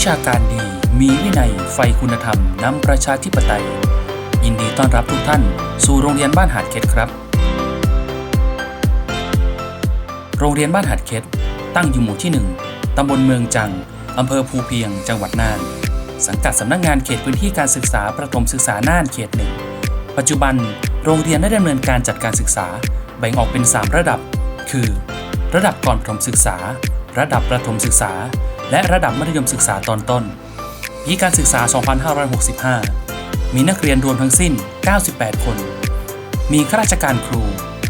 วิชาการดี มีวินัยไฟคุณธรรมนำประชาธิปไตย ยินดีต้อนรับทุกท่าน สู่โรงเรียนบ้านหาดเข็ดครับ โรงเรียนบ้านหาดเข็ดตั้งอยู่หมู่ที่ 1ตำบลเมืองจังอำเภอภูเพียง จังหวัดน่าน สังกัดสำนักงานเขตพื้นที่การศึกษาประถมศึกษาน่านเขตหนึ่งปัจจุบันโรงเรียนได้ดำเนินการจัดการศึกษา แบ่งออกเป็น 3 ระดับ คือ ระดับก่อนประถมศึกษา ระดับประถมศึกษา และระดับมัธยมศึกษาตอนต้น ปีการศึกษา 2565 มีนักเรียนรวมทั้งสิ้น 98 คน มีข้าราชการครู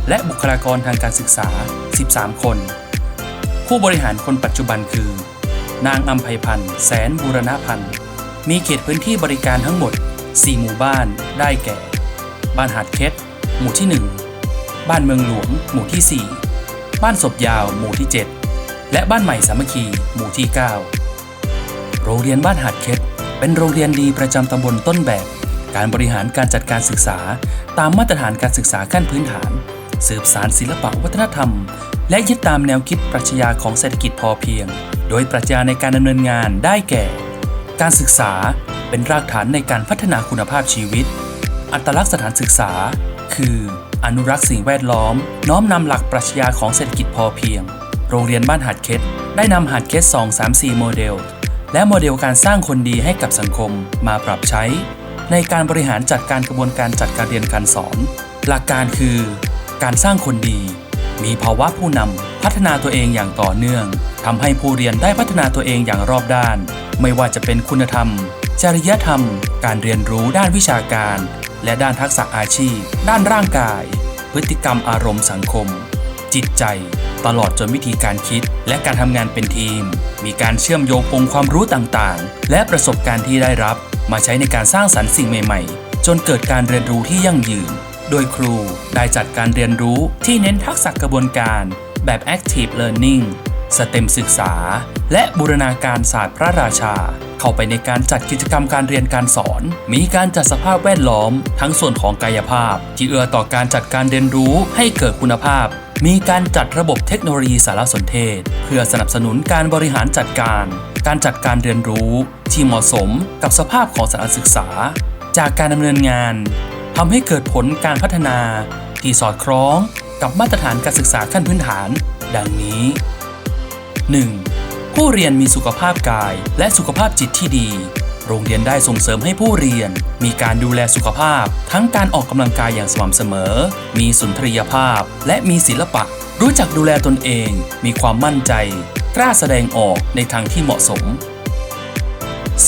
และบุคลากรทางการศึกษา 13 คน ผู้บริหารคนปัจจุบันคือ นางอัมไพพันธ์ แสนบูรณพันธ์ มีเขตพื้นที่บริการทั้งหมด 4 หมู่บ้าน ได้แก่ บ้านหาดเค็ดหมู่ที่ 1 บ้านเมืองหลวง หมู่ที่ 4 บ้านศพยาว หมู่ที่ 7 และบ้านใหม่สามัคคี หมู่ที่ 9 โรงเรียนบ้านหาดเค็ดเป็นโรงเรียนดีประจำตำบลต้นแบบ การบริหารการจัดการศึกษา ตามมาตรฐานการศึกษาขั้นพื้นฐาน สืบสารศิลปะวัฒนธรรม และยึดตามแนวคิดปรัชญาของเศรษฐกิจพอเพียง โดยปรัชญาในการดำเนินงานได้แก่ การศึกษาเป็นรากฐานในการพัฒนาคุณภาพชีวิต อัตลักษณ์สถานศึกษา คือ อนุรักษ์สิ่งแวดล้อม น้อมนำหลักปรัชญาของเศรษฐกิจพอเพียง โรงเรียนบ้านหาดเค็ดได้นำหาดเค็ด2 3 4 โมเดล และโมเดลการสร้างคนดีให้กับสังคมมาปรับใช้ ในการบริหารจัดการกระบวนการจัดการเรียนการสอน หลักการคือ การสร้างคนดี มีภาวะผู้นำพัฒนาตัวเองอย่างต่อเนื่องทำให้ผู้เรียนได้พัฒนาตัวเองอย่างรอบด้าน ไม่ว่าจะเป็นคุณธรรม จริยธรรม การเรียนรู้ด้านวิชาการ และด้านทักษะอาชีพ ด้านร่างกาย พฤติกรรมอารมณ์สังคม จิตใจ ตลอดจนวิธีการคิด และการทำงานเป็นทีม มีการเชื่อมโยงองค์ความรู้ต่างๆ และประสบการณ์ที่ได้รับ มาใช้ในการสร้างสรรค์สิ่งใหม่ๆ จนเกิดการเรียนรู้ที่ยั่งยืน โดยครูได้จัดการเรียนรู้ที่เน้นทักษะกระบวนการแบบ active learning สเต็มศึกษา และบูรณาการศาสตร์พระราชา เข้าไปในการจัดกิจกรรมการเรียนการสอน มีการจัดสภาพแวดล้อม ทั้งส่วนของกายภาพ ที่เอื้อต่อการจัดการเรียนรู้ให้เกิดคุณภาพ มีการจัดระบบเทคโนโลยีสารสนเทศ เพื่อสนับสนุนการบริหารจัดการ การจัดการเรียนรู้ที่เหมาะสมกับสภาพของสถานศึกษา จากการดำเนินงานทำให้เกิดผลการพัฒนาที่สอดคล้องกับมาตรฐานการศึกษาขั้นพื้นฐาน ดังนี้ 1. ผู้เรียนมีสุขภาพกายและสุขภาพจิตที่ดี โรงเรียนได้ส่งเสริมให้ผู้เรียน มีการดูแลสุขภาพ ทั้งการออกกำลังกายอย่างสม่ำเสมอ มีสุนทรียภาพ และมีศิลปะ รู้จักดูแลตนเอง มีความมั่นใจ กล้าแสดงออกในทางที่เหมาะสม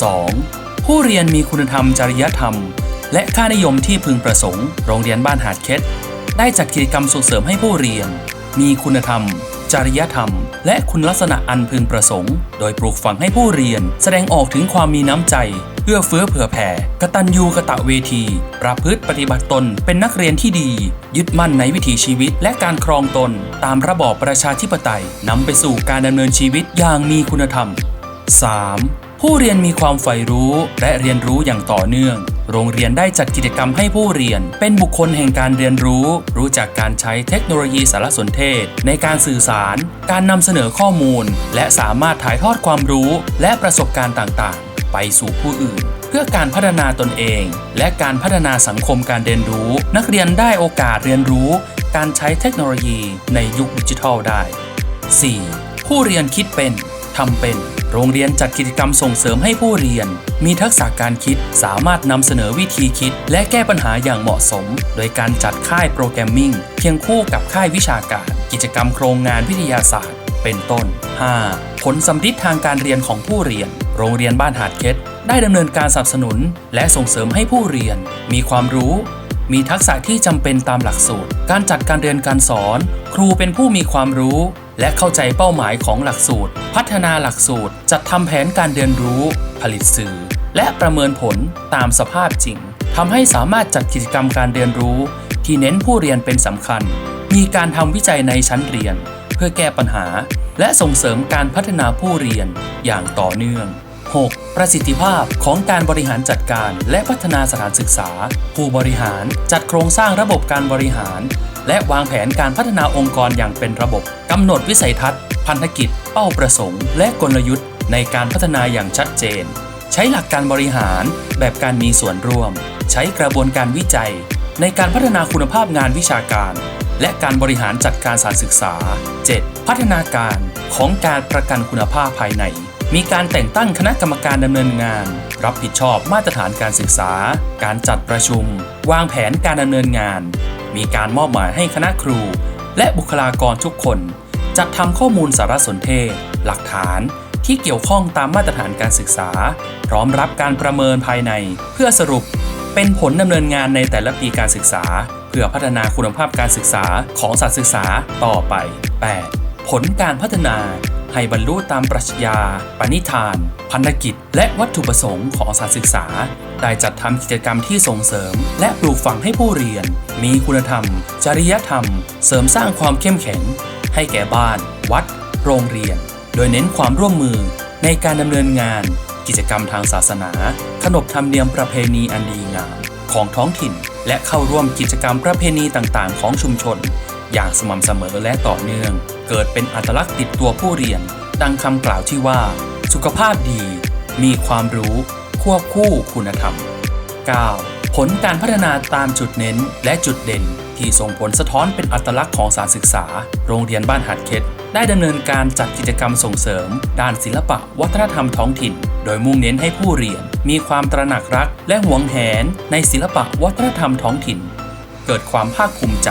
2. ผู้เรียนมีคุณธรรมจริยธรรม และค่านิยมที่พึงประสงค์ โรงเรียนบ้านหาดเค็ดได้จัดกิจกรรมส่งเสริมให้ผู้เรียน มีคุณธรรม จริยธรรม และคุณลักษณะอันพึงประสงค์ โดยปลูกฝังให้ผู้เรียน แสดงออกถึงความมีน้ำใจเอื้อเฟื้อเผื่อแผ่ กตัญญูกะตะเวที ประพฤติปฏิบัติตนเป็นนักเรียนที่ดี ยึดมั่นในวิถีชีวิตและการครองตน ตามระบอบประชาธิปไตยนำไปสู่การดำเนินชีวิตอย่างมีคุณธรรม 3. ผู้เรียนมีความใฝ่รู้และเรียนรู้อย่างต่อเนื่อง โรงเรียนได้จัดกิจกรรมให้ผู้เรียน เป็นบุคคลแห่งการเรียนรู้ รู้จักการใช้เทคโนโลยีสารสนเทศ ในการสื่อสาร การนำเสนอข้อมูล และสามารถถ่ายทอดความรู้ และประสบการณ์ต่างๆ ไปสู่ผู้อื่นเพื่อการพัฒนาตนเอง และการพัฒนาสังคมการเรียนรู้ นักเรียนได้โอกาสเรียนรู้ การใช้เทคโนโลยีในยุคดิจิทัลได้ 4. ผู้เรียนคิดเป็น ทำเป็น โรงเรียนจัดกิจกรรมส่งเสริมให้ผู้เรียน มีทักษะการคิดสามารถนำเสนอวิธีคิด และแก้ปัญหาอย่างเหมาะสม โดยการจัดค่ายโปรแกรมมิ่งเคียงคู่กับค่ายวิชาการ กิจกรรมโครงงานวิทยาศาสตร์ เป็นต้น 5. ผลสำลิดทางการเรียนของผู้เรียน โรงเรียนบ้านหาดเค็ดได้ดำเนินการสนับสนุน และส่งเสริมให้ผู้เรียน มีความรู้ มีทักษะที่จำเป็นตามหลักสูตร การจัดการเรียนการสอน ครูเป็นผู้มีความรู้ และเข้าใจเป้าหมายของหลักสูตร พัฒนาหลักสูตร จัดทำแผนการเรียนรู้ ผลิตสื่อ และประเมินผลตามสภาพจริงทำให้สามารถจัดกิจกรรมการเรียนรู้ ที่เน้นผู้เรียนเป็นสำคัญ มีการทำวิจัยในชั้นเรียน เพื่อแก้ปัญหา และส่งเสริมการพัฒนาผู้เรียนอย่างต่อเนื่อง 6. ประสิทธิภาพของการบริหารจัดการและพัฒนาสถานศึกษา ผู้บริหารจัดโครงสร้างระบบการบริหาร และวางแผนการพัฒนาองค์กรอย่างเป็นระบบกำหนดวิสัยทัศน์ พันธกิจ เป้าประสงค์ และกลยุทธ์ ในการพัฒนาอย่างชัดเจน ใช้หลักการบริหารแบบการมีส่วนร่วม ใช้กระบวนการวิจัย ในการพัฒนาคุณภาพงานวิชาการ และการบริหารจัดการสถารศึกษา 7. พัฒนาการของการประกันคุณภาพภายใน มีการแต่งตั้งคณะกรรมการดำเนินงาน รับผิดชอบมาตรฐานการศึกษา การจัดประชุม วางแผนการดำเนินงาน มีการมอบหมายให้คณะครู และบุคลากรทุกคน จัดทำข้อมูลสารสนเทศ หลักฐานที่เกี่ยวข้องตามมาตรฐานการศึกษา พร้อมรับการประเมินภายใน เพื่อสรุป เป็นผลดำเนินงานในแต่ละปีการศึกษา เพื่อพัฒนาคุณภาพการศึกษาของสถานศึกษาต่อไป 8. ผลการพัฒนา ให้บรรลุตามปรัชญา ปณิธาน พันธกิจ และวัตถุประสงค์ของสถานศึกษา ได้จัดทำกิจกรรมที่ส่งเสริม และปลูกฝังให้ผู้เรียน มีคุณธรรม จริยธรรม เสริมสร้างความเข้มแข็ง ให้แก่บ้าน วัด โรงเรียน โดยเน้นความร่วมมือในการดำเนินงาน กิจกรรมทางศาสนา ขนบธรรมเนียมประเพณีอันดีงามของท้องถิ่น และเข้าร่วมกิจกรรมประเพณีต่างๆ ของชุมชน อย่างสม่ำเสมอและต่อเนื่อง เกิดเป็นอัตลักษณ์ติดตัวผู้เรียน ดังคำกล่าวที่ว่า สุขภาพดี มีความรู้ ควบคู่คุณธรรม 9. ผลการพัฒนาตามจุดเน้นและจุดเด่น ที่ส่งผลสะท้อนเป็นอัตลักษณ์ของสารศึกษา โรงเรียนบ้านหัดเข็ดได้ดำเนินการจัดกิจกรรมส่งเสริม ด้านศิลปะวัฒนธรรมท้องถิ่น โดยมุ่งเน้นให้ผู้เรียน มีความตระหนักรัก และหวงแหน ในศิลปะวัฒนธรรมท้องถิ่น เกิดความภาคภูมิใจ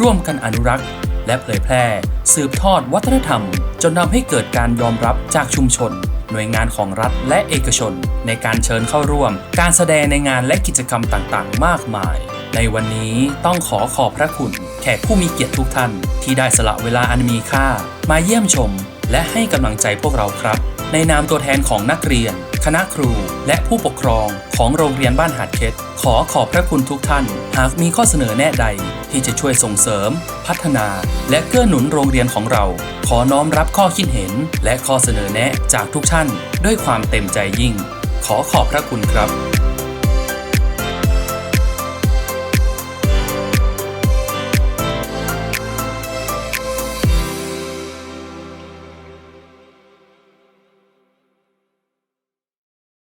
ร่วมกันอนุรักษ์ และเผยแพร่ สืบทอดวัฒนธรรม จนทำให้เกิดการยอมรับจากชุมชน หน่วยงานของรัฐและเอกชน ในการเชิญเข้าร่วม การแสดงในงานและกิจกรรมต่างๆ มากมาย ในวันนี้ต้องขอขอบพระคุณ แขกผู้มีเกียรติทุกท่าน ที่ได้สละเวลาอันมีค่า มาเยี่ยมชม และให้กำลังใจพวกเราครับ ในนามตัวแทนของนักเรียน คณะครู และผู้ปกครองของโรงเรียนบ้านหาดเค็ดขอขอบพระคุณทุกท่าน หากมีข้อเสนอแนะใดที่จะช่วยส่งเสริม พัฒนา และเกื้อหนุนโรงเรียนของเรา ขอน้อมรับข้อคิดเห็น และข้อเสนอแนะจากทุกท่าน ด้วยความเต็มใจยิ่ง ขอขอบพระคุณครับ